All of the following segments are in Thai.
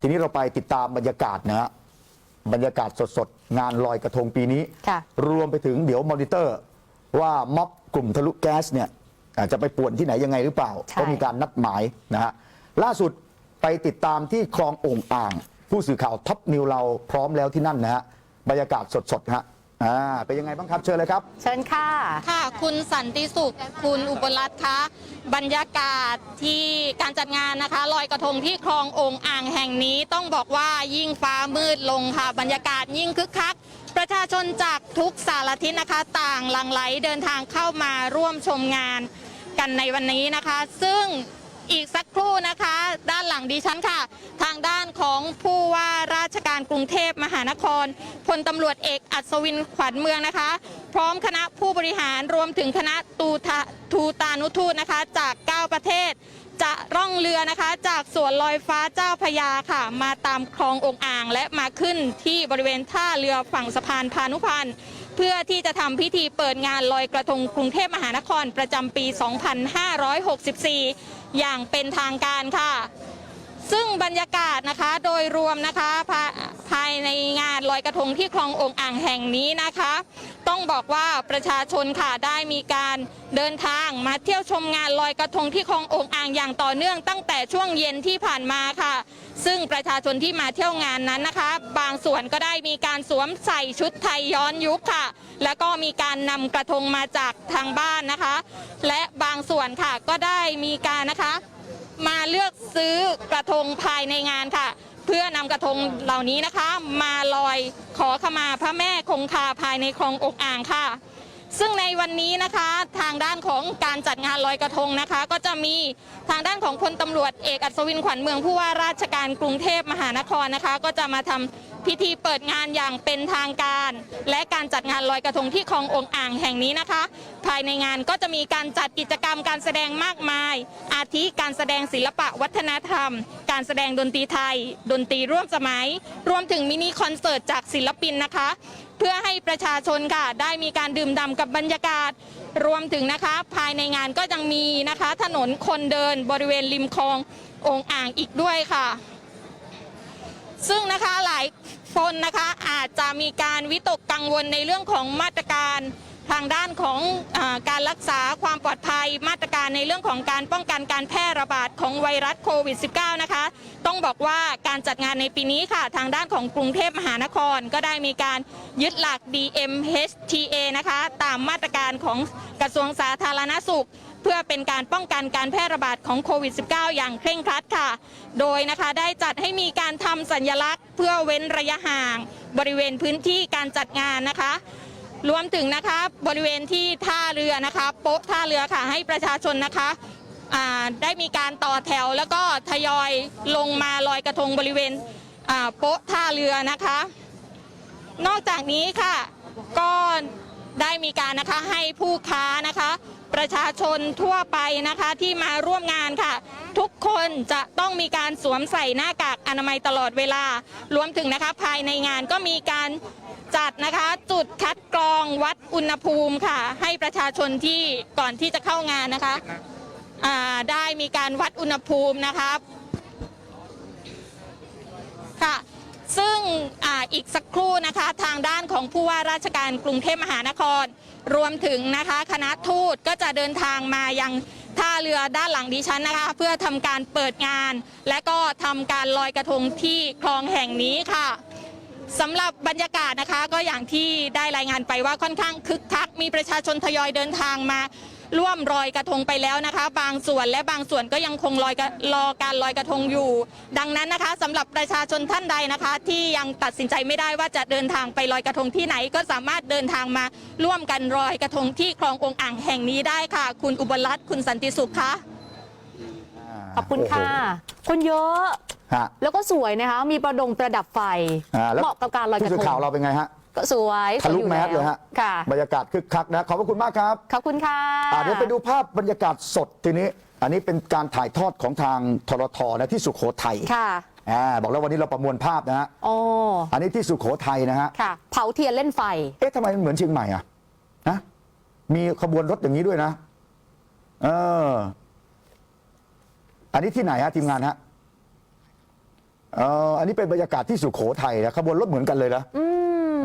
ทีนี้เราไปติดตามบรรยากาศนะฮะบรรยากาศสดๆ งานลอยกระทงปีนี้ ค่ะ รวมไปถึงเดี๋ยวมอนิเตอร์ ว่าม็อบกลุ่มทะลุแก๊สเนี่ยอาจจะไปป่วนที่ไหนยังไงหรือเปล่า ใช่ ก็มีการนัดหมายนะฮะล่าสุดไปติดตามที่คลองโองอ่าง ผู้สื่อข่าวท็อปนิวเราพร้อมแล้วที่นั่นนะฮะบรรยากาศสดๆฮะ อ่าเป็นยังไงบ้างครับเชิญเลยครับ เชิญค่ะ ค่ะ คุณสันติสุข คุณอุบลรัตน์คะบรรยากาศที่การจัดงานนะคะลอยกระทงที่คลององอ่างแห่งนี้ต้องบอกว่ายิ่งฟ้ามืดลงค่ะ บรรยากาศยิ่งคึกคัก ประชาชนจากทุกสารทิศนะคะ ต่างหลั่งไหลเดินทางเข้ามาร่วมชมงานกันในวันนี้นะคะ ซึ่งอีกสักครู่นะคะ ด้านหลังดิฉันค่ะ ทางด้านของผู้ว่า ราชการกรุงเทพมหานครพลตำรวจเอกอัศวินขวัญเมืองนะคะ พร้อมคณะผู้บริหารรวมถึงคณะตูทะทูตานุทูตนะคะ จาก 9 ประเทศ จะร่องเรือนะคะจากสวนลอยฟ้าเจ้าพยาค่ะ มาตามคลององอ่าง และมาขึ้นที่บริเวณท่าเรือฝั่งสะพานพานุพันธ์เพื่อที่จะทำพิธีเปิดงานลอยกระทงกรุงเทพมหานครประจำปี 2564 อย่างเป็นทางการค่ะ ซึ่งบรรยากาศนะคะโดยรวมนะคะภาภายในงานลอยกระทงที่คลององอ่างแห่งนี้นะคะ ต้องบอกว่าประชาชนค่ะได้มีการเดินทางมาเที่ยวชมงานลอยกระทงที่คลององอ่างอย่างต่อเนื่องตั้งแต่ช่วงเย็นที่ผ่านมาค่ะ ซึ่งประชาชนที่มาเที่ยวงานนั้นนะคะ บางส่วนก็ได้มีการสวมใส่ชุดไทยย้อนยุคค่ะ แล้วก็มีการนำกระทงมาจากทางบ้านนะคะ และบางส่วนค่ะก็ได้มีการนะคะ มาเลือกซื้อกระทงภายในงานค่ะ เพื่อนำกระทงเหล่านี้นะคะ มาลอยขอขมาพระแม่คงคาภายในคลองอกอ่างค่ะ ซึ่งในวันนี้นะคะทางด้านของการจัดงานลอยกระทงนะคะ ก็จะมีทางด้านของพลตำรวจเอกอัศวินขวัญเมืองผู้ว่าราชการกรุงเทพมหานครนะคะ ก็จะมาทำ พิธีเปิดงานอย่างเป็นทางการ และการจัดงานลอยกระทงที่คลององอ่างแห่งนี้นะคะ ภายในงานก็จะมีการจัดกิจกรรมการแสดงมากมาย อาทิการแสดงศิลปะวัฒนธรรม การแสดงดนตรีไทย ดนตรีร่วมสมัย รวมถึงมินิคอนเสิร์ตจากศิลปินนะคะ เพื่อให้ประชาชนค่ะได้มีการดื่มด่ำกับบรรยากาศรวมถึงนะคะภายในงานก็ยังมีนะคะ ถนนคนเดินบริเวณริมคลององอ่างอีกด้วยค่ะ ซึ่งนะคะหลาย คนนะคะอาจจะมีการวิตกกังวลในเรื่องของมาตรการทางด้านของอการรักษาความปลอดภัยมาตรการในเรื่องของการป้องกันการแพร่ระบาดของไวรัสโควิด -19 นะคะ ต้องบอกว่าการจัดงานในปีนี้ค่ะ ทางด้านของกรุงเทพมหานคร ก็ได้มีการยึดหลัก DMHTA นะคะ ตามมาตรการของกระทรวงสาธารณสุข เพื่อเป็นการป้องกันการแพร่ระบาดของโควิด -19 อย่างเคร่งครัดค่ะ โดยนะคะได้จัดให้มีการทำสัญลักษณ์ เพื่อเว้นระยะห่าง บริเวณพื้นที่การจัดงานนะคะรวมถึงนะคะบริเวณที่ท่าเรือนะคะ โป๊ะท่าเรือค่ะให้ประชาชนนะคะได้มีการต่อแถวแล้วก็ทยอยลงมาลอยกระทงบริเวณโป๊ะท่าเรือนะคะ นอกจากนี้ค่ะก็ ได้มีการนะคะให้ผู้ค้านะคะ ประชาชนทั่วไปนะคะที่มาร่วมงานค่ะ ทุกคนจะต้องมีการสวมใส่หน้ากากอนามัยตลอดเวลารวมถึงนะคะภายในงานก็มีการจัดนะคะ จุดคัดกรองวัดอุณหภูมิค่ะ ให้ประชาชนที่ก่อนที่จะเข้างานนะคะได้มีการวัดอุณหภูมินะคะค่ะ ซึ่งออีกสักครู่นะคะทางด้านของผู้ว่าราชการกรุงเทพมหานคร รวมถึงนะคะคณะทูตก็จะเดินทางมายังท่าเรือด้านหลังดิฉันนะคะ เพื่อทำการเปิดงาน และก็ทำการลอยกระทงที่คลองแห่งนี้ค่ะสำหรับบรรยากาศนะคะก็อย่างที่ได้รายงานไปว่าค่อนข้างคึกคัก มีประชาชนทยอยเดินทางมา ร่วมลอยกระทงไปแล้วนะคะ บางส่วนและบางส่วนก็ยังคงลอยกระรอการลอยกระทงอยู่ ดังนั้นนะคะสำหรับประชาชนท่านใดนะคะ ที่ยังตัดสินใจไม่ได้ว่าจะเดินทางไปลอยกระทงที่ไหน ก็สามารถเดินทางมาร่วมกันลอยกระทงที่คลององอ่างแห่งนี้ได้ค่ะ คุณอุบลรัตน์คุณสันติสุขคะขอบคุณค่ะโอ้โคนเยอะหฮะแล้วก็สวยนะคะ มีประดงประดับไฟอ่าแล้วเหมาะกับการลอยกผู้ระสื่ทองข่าวเราเป็นไงฮะ ก็สวยสทะวยลุอยู่แมแล้สเลยวฮะค่ะ บรรยากาศคึกคักนะขอบพระคุณมากครับขอบคุณค่ะอ่าเดี๋ยวไปดูภาพบรรยากาศสดทีนี้ อันนี้เป็นการถ่ายทอดของทางทรทนะที่สุโขทัยค่ะอ่าบอกแล้ววันนี้เราประมวลภาพนะฮะอ๋ออันนี้ที่สุโขทัยนะฮะค่ะ เผาเทียนเล่นไฟ เอ๊ะทำไมมันเหมือนเชียงใหม่อะนะมีขบวนรถอย่างนี้ด้วยนะเอออันนี้ที่ไหนฮะทีมงานฮะเอ่ออันนี้เป็นบรรยากาศที่สุโขทัยนะขบวนรถเหมือนกันเลยนะอืม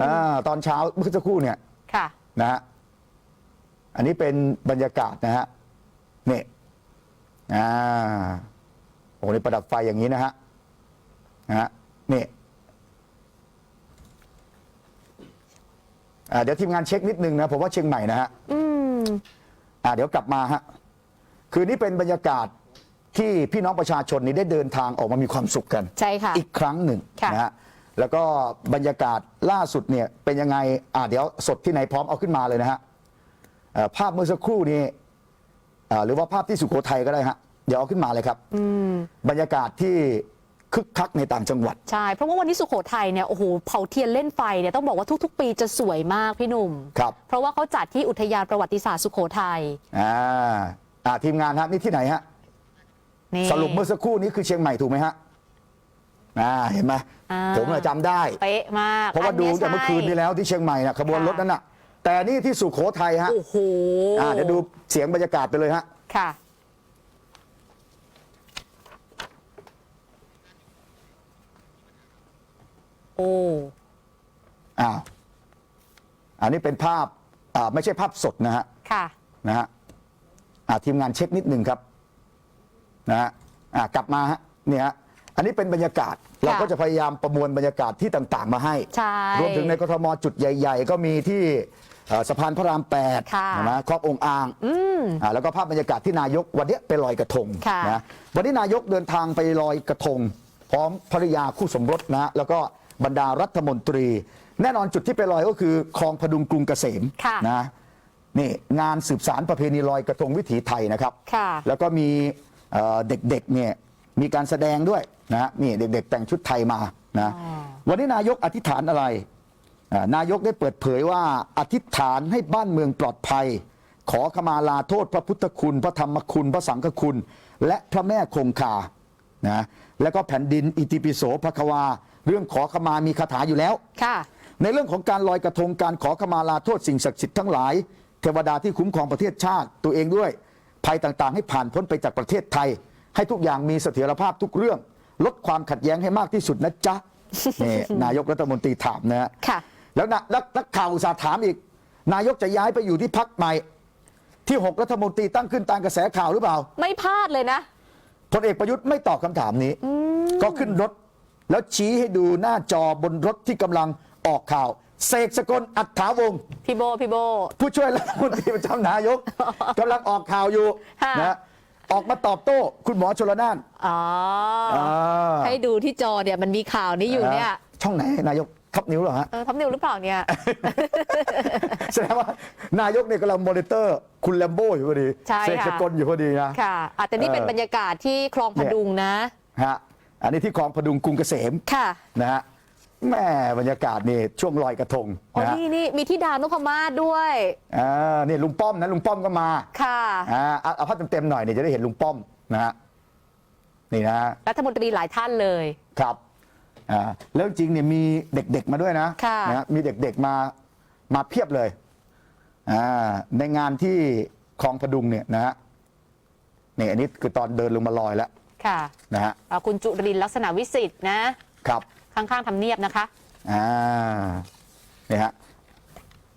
อ่าตอนเช้าเมื่อสักครู่เนี่ยค่ะ นะฮะอันนี้เป็นบรรยากาศนะฮะนี่อ่าโอ้นี่ประดับไฟอย่างนี้นะฮะนะฮะนี่อ่าเดี๋ยวทีมงานเช็คนิดนึงนะผมว่าเชียงใหม่นะฮะอืม อ่าเดี๋ยวกลับมาฮะคือนี่เป็นบรรยากาศที่พี่น้องประชาชนนี่ได้เดินทางออกมามีความสุขกัน ใช่ค่ะ อีกครั้งหนึ่งค่ะ นะฮะ แล้วก็บรรยากาศล่าสุดเนี่ยเป็นยังไงอ่าเดี๋ยวสดที่ไหนพร้อมเอาขึ้นมาเลยนะฮะเอ่อภาพเมื่อสักครู่นี้อ่าหรือว่าภาพที่สุโขทัยก็ได้ฮะเดี๋ยวเอาขึ้นมาเลยครับอืมบรรยากาศที่คึกคักในต่างจังหวัด ใช่ เพราะว่าวันนี้สุโขทัยเนี่ยโอ้โหเผาเทียนเล่นไฟเนี่ยต้องบอกว่าทุก ๆ ปีจะสวยมากพี่หนุ่มครับเพราะว่าเขาจัดที่อุทยานประวัติศาสตร์สุโขทัยอ่าอ่าทีมงานฮะนี่ที่ไหนฮะนี่สรุปเมื่อสักครู่นี้คือเชียงใหม่ถูกไหมฮะ อ่าเห็นไหมอ่า ผมน่ะจำได้ เป๊ะมากเพราะว่าดูอันแต่นี้ยเมื่อคืนนี้แล้วที่เชียงใหม่นะขบวนรถนั้นน่ะ แต่นี่ที่สุโขทัยฮะโอ้โหอ่าเดี๋ยวดูเสียงบรรยากาศไปเลยฮะ ค่ะ โอ้ อ้าวอันนี้เป็นภาพอ่าไม่ใช่ภาพสดนะฮะ ค่ะ นะฮะอ่าทีมงานเช็คนิดหนึ่งครับ นะฮะอ่ากลับมาฮะเนี่ยฮะ อันนี้เป็นบรรยากาศเราก็จะพยายามประมวลบรรยากาศที่ต่างๆ มาให้ ใช่ รวมถึงในกทมจุดใหญ่ ๆ ก็มีที่เอ่อสะพานพระรามแปดค่ะเห็นไหมครอบองค์อ่างอืมอ่าแล้วก็ภาพบรรยากาศที่นายกวันเนี้ยไปลอยกระทงค่ะนะวันนี้นายกเดินทางไปลอยกระทง พร้อมภรรยาคู่สมรสนะฮะแล้วก็บรรดารัฐมนตรี แน่นอนจุดที่ไปลอยก็คือคลองพดุงกรุงเกษมค่ะ นะนี่งานสืบสารประเพณีลอยกระทงวิถีไทยนะครับ ค่ะ แล้วก็มีเอ่อเด็กๆเนี่ย มีการแสดงด้วยนะนี่เด็กๆ แต่งชุดไทยมานะอ๋อวันนี้นายกอธิษฐานอะไรอ่านายกได้เปิดเผยว่าอธิษฐานให้บ้านเมืองปลอดภัย ขอขมาลาโทษพระพุทธคุณ พระธรรมคุณ พระสังฆคุณ และพระแม่คงคานะแล้วก็แผ่นดินอิติปิโสภควา เรื่องขอขมามีคาถาอยู่แล้วค่ะในเรื่องของการลอยกระทงการขอขมาลาโทษสิ่งศักดิ์สิทธิ์ทั้งหลาย เทวดาที่คุ้มครองประเทศชาติตัวเองด้วย ภัยต่างๆ ให้ผ่านพ้นไปจากประเทศไทย ให้ทุกอย่างมีเสถียรภาพทุกเรื่อง ลดความขัดแย้งให้มากที่สุดนะจ๊ะนี่นายกรัฐมนตรีถามนะฮะค่ะ แล้วนะนักนักข่าวอุตสาห์ถามอีก นายกจะย้ายไปอยู่ที่พักใหม่ ที่หกรัฐมนตรีตั้งขึ้นตามกระแสข่าวหรือเปล่าไม่พลาดเลยนะ พลเอกประยุทธ์ไม่ตอบคำถามนี้ ก็ขึ้นรถ แล้วชี้ให้ดูหน้าจอบนรถที่กำลังออกข่าวเสกสกลอัฏฐาวงศ์พี่โบ พี่โบ ผู้ช่วยรัฐมนตรีประจำนายกกำลังออกข่าวอยู่ค่ะ นะ ออกมาตอบโต้ คุณหมอชลนาน อ๋ออ่า ให้ดูที่จอเนี่ยมันมีข่าวนี้อยู่เนี่ย ช่องไหนนายกทับนิ้วเหรอฮะ เออทับนิวหรือเปล่าเนี่ย แสดงว่านายกเนี่ยกำลังมอนิเตอร์ คุณแลมโบ้อยู่พอดีใช่เสกค่ะสกลอยู่พอดีนะ ค่ะอะแต่นี่เป็นเออบรรยากาศที่คลองพดุงนะ ฮะ อันนี้ที่คลองพดุงกรุงเกษมค่ะ นะฮะ แม่บรรยากาศนี่ช่วงลอยกระทงอ๋อนะฮะนี่นี่มีที่ดาวนพมาศด้วย อ่านี่ลุงป้อมนะลุงป้อมก็มาค่ะ อ่าเอาเอาภาพเต็มๆหน่อยเนี่ยจะได้เห็นลุงป้อมนะฮะนี่นะรัฐมนตรีหลายท่านเลย ครับอ่าแล้วจริงเนี่ยมีเด็กๆมาด้วยนะค่ะ นะฮะมีเด็กๆมามาเพียบเลยอ่าในงานที่คลองพดุงเนี่ยนะฮะนี่อันนี้คือตอนเดินลงมาลอยแล้วค่ะนะฮะอะคุณจุรินทร์ลักษณะวิสิทธิ์นะ ครับ ข้างๆทำเนียบนะคะ อ่านี่ฮะ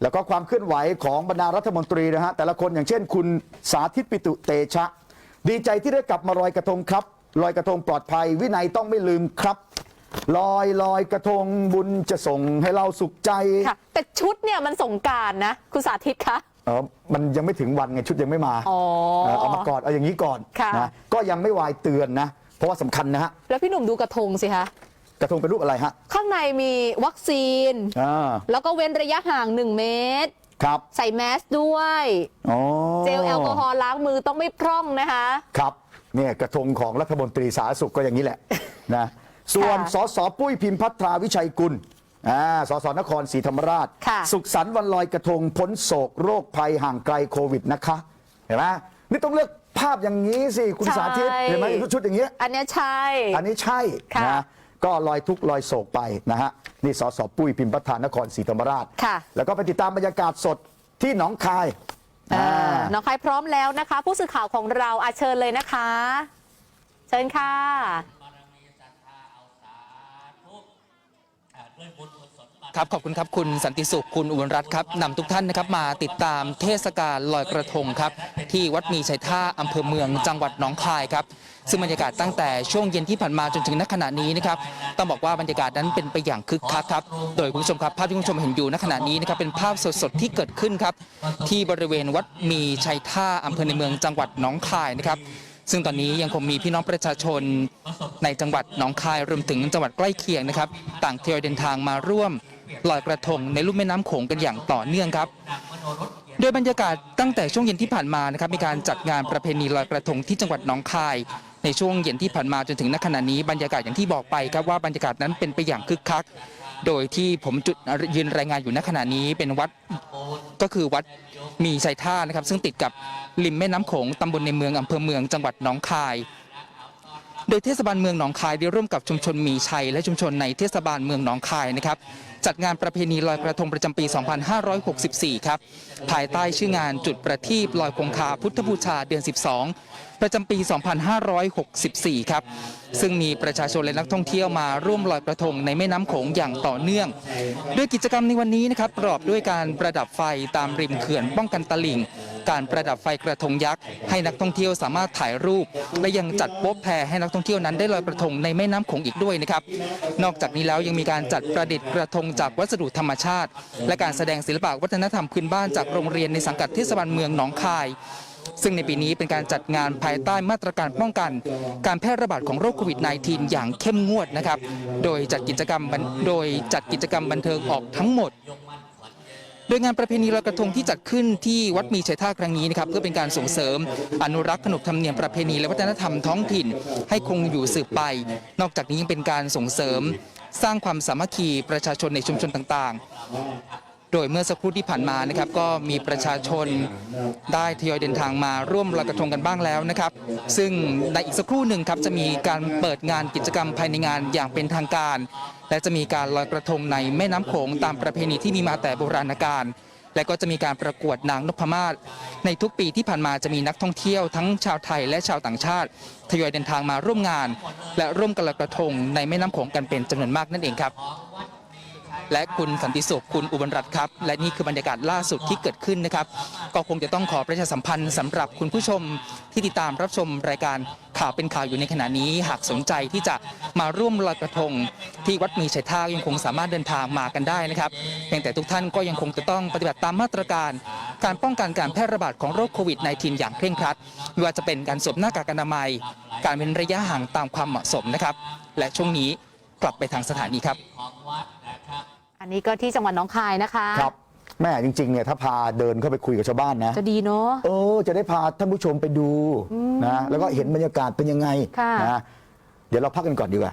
แล้วก็ความเคลื่อนไหวของบรรดารัฐมนตรีนะฮะแต่ละคนอย่างเช่น คุณสาธิตปิตุเตชะ ดีใจที่ได้กลับมาลอยกระทงครับลอยกระทงปลอดภัย วินัยต้องไม่ลืมครับลอยลอยกระทงบุญจะส่งให้เราสุขใจค่ะ แต่ชุดเนี่ยมันสงกรารนะ คุณสาธิตคะ เออมันยังไม่ถึงวันไงชุดยังไม่มาอ๋อเออเอามาก่อนเอาอย่างนี้ก่อนค่ะ นะก็ยังไม่วายเตือนนะ เพราะว่าสำคัญนะฮะ แล้วพี่หนุ่มดูกระทงสิคะ กระทงเป็นรูปอะไรฮะข้างในมีวัคซีน อ่าแล้วก็เว้นระยะห่าง 1 เมตร ครับใส่แมสด้วย อ๋อเจลแอลกอฮอล์ล้างมือต้องไม่พร่องนะคะ ครับเนี่ยกระทงของรัฐมนตรีสาธารณสุขก็อย่างนี้แหละนะส่วนค่ะสสปุ้ยพิมพ์พัทราวิชัยกุลอ่าสสนครศรีธรรมราช ค่ะ สุขสันต์วันลอยกระทงพ้นโศกโรคภัยห่างไกลโควิดนะคะ เห็นไหมนี่ต้องเลือกภาพอย่างนี้สิคุณสาธิตเห็นไหมชุดอย่างเงี้ย อันเนี้ยใช่ อันนี้ใช่ค่ะ นะ ก็ลอยทุกลอยโศกไปนะฮะนี่สสปุ้ยพิมพ์ประธานนครศรีธรรมราช ค่ะ แล้วก็ไปติดตามบรรยากาศสดที่หนองคายหนองคายพร้อมแล้วนะคะ ผู้สื่อข่าวของเราอาเชิญเลยนะคะ เชิญค่ะ บารมีศรัทาเอาสาธุอ่ด้วยบุญ ครับขอบคุณครับคุณสันติสุขคุณอุบลรัตน์ครับนำทุกท่านนะครับมาติดตามเทศกาลลอยกระทงครับ ที่วัดมีชัยท่าอำเภอเมืองจังหวัดหนองคายครับ ซึ่งบรรยากาศตั้งแต่ช่วงเย็นที่ผ่านมาจนถึงณขณะนี้นะครับต้องบอกว่าบรรยากาศนั้นเป็นไปอย่างคึกคักครับ โดยคุณผู้ชมครับภาพที่คุณผู้ชมเห็นอยู่ณขณะนี้นะครับเป็นภาพสดๆที่เกิดขึ้นครับ ที่บริเวณวัดมีชัยท่าอำเภอในเมืองจังหวัดหนองคายนะครับซึ่งตอนนี้ยังคงมีพี่น้องประชาชนในจังหวัดหนองคายรวมถึงจังหวัดใกล้เคียงนะครับ ต่างทยอยเดินทางมาร่วม ลอยกระทงในลุ่มแม่น้ำโขงกันอย่างต่อเนื่องครับ โดยบรรยากาศตั้งแต่ช่วงเย็นที่ผ่านมานะครับมีการจัดงานประเพณีลอยกระทงที่จังหวัดหนองคาย ในช่วงเย็นที่ผ่านมาจนถึงณขณะนี้บรรยากาศอย่างที่บอกไปครับว่าบรรยากาศนั้นเป็นไปอย่างคึกคัก โดยที่ผมจุดยืนรายงานอยู่ณขณะนี้เป็นวัดก็คือวัดมีชัยท่านะครับซึ่งติดกับริมแม่น้ำโขงตำบลในเมืองอำเภอเมืองจังหวัดหนองคาย โดยเทศบาลเมืองหนองคายได้ร่วมกับชุมชนมีชัยและชุมชนในเทศบาลเมืองหนองคายนะครับจัดงานประเพณีลอยกระทงประจำปี 2564 ครับ ภายใต้ชื่องานจุดประทีปลอยคงคาพุทธบูชาเดือน 12 ประจำปี 2564 ครับ ซึ่งมีประชาชนและนักท่องเที่ยวมาร่วมลอยกระทงในแม่น้ำโขงอย่างต่อเนื่อง โดยกิจกรรมในวันนี้นะครับประกอบด้วยการประดับไฟตามริมเขื่อนป้องกันตลิ่ง การประดับไฟกระทงยักษ์ให้นักท่องเที่ยวสามารถถ่ายรูป และยังจัดโป๊ะแพรให้นักท่องเที่ยวนั้นได้ลอยกระทงในแม่น้ำโขงอีกด้วยนะครับ นอกจากนี้แล้วยังมีการจัดประดิษฐ์กระทงจากวัสดุธรรมชาติ และการแสดงศิลปะวัฒนธรรมพื้นบ้านจากโรงเรียนในสังกัดเทศบาลเมืองหนองคายซึ่งในปีนี้เป็นการจัดงานภายใต้มาตรการป้องกัน การแพร่ระบาดของโรคโควิด -19 อย่างเข้มงวดนะครับ โดยจัดกิจกรรมโดยจัดกิจกรรมบันเทิงออกทั้งหมด โดยงานประเพณีลอยกระทงที่จัดขึ้นที่วัดมีชัยท่าครั้งนี้นะครับเพื่อเป็นการส่งเสริม อนุรักษ์ขนบธรรมเนียมประเพณีและวัฒนธรรมท้องถิ่น ให้คงอยู่สืบไป นอกจากนี้ยังเป็นการส่งเสริม สร้างความสามัคคีประชาชนในชุมชนต่างๆ โดยเมื่อสักครู่ที่ผ่านมานะครับก็มีประชาชนได้ทยอยเดินทางมาร่วมลอยกระทงกันบ้างแล้วนะครับ ซึ่งในอีกสักครู่หนึ่งครับจะมีการเปิดงานกิจกรรมภายในงานอย่างเป็นทางการ และจะมีการลอยกระทงในแม่น้ำโขงตามประเพณีที่มีมาแต่โบราณกาลและก็จะมีการประกวดนางนพมาศในทุกปีที่ผ่านมาจะมีนักท่องเที่ยวทั้งชาวไทยและชาวต่างชาติทยอยเดินทางมาร่วมงาน และร่วมกันลอยกระทงในแม่น้ำโขงกันเป็นจำนวนมากนั่นเองครับ และคุณสันติสุขคุณอุบลรัตน์ครับ และนี่คือบรรยากาศล่าสุดที่เกิดขึ้นนะครับ ก็คงจะต้องขอประชาสัมพันธ์สำหรับคุณผู้ชมที่ติดตามรับชมรายการข่าวเป็นข่าวอยู่ในขณะนี้ หากสนใจที่จะมาร่วมลอยกระทง ที่วัดมีชัยท่ายังคงสามารถเดินทางมากันได้นะครับเพียงแต่ทุกท่านก็ยังคงจะต้องปฏิบัติตามมาตรการ การป้องกันการแพร่ระบาดของโรคโควิด -19 อย่างเคร่งครัดไม่ว่าจะเป็นการสวมหน้ากากอนามัย การเว้นระยะห่างตามความเหมาะสมนะครับ และช่วงนี้ กลับไปทางสถานีครับ อันนี้ก็ที่จังหวัดหน้องคายนะคะครับแม่จริงๆเนี่ยถ้าพาเดินเข้าไปคุยกับชาวบ้านนะ จะดีเนาะ เออจะได้พาท่านผู้ชมไปดูนะแล้วก็เห็นบรรยากาศเป็นยังไงค่ะ นะเดี๋ยวเราพักกันก่อนดีกว่า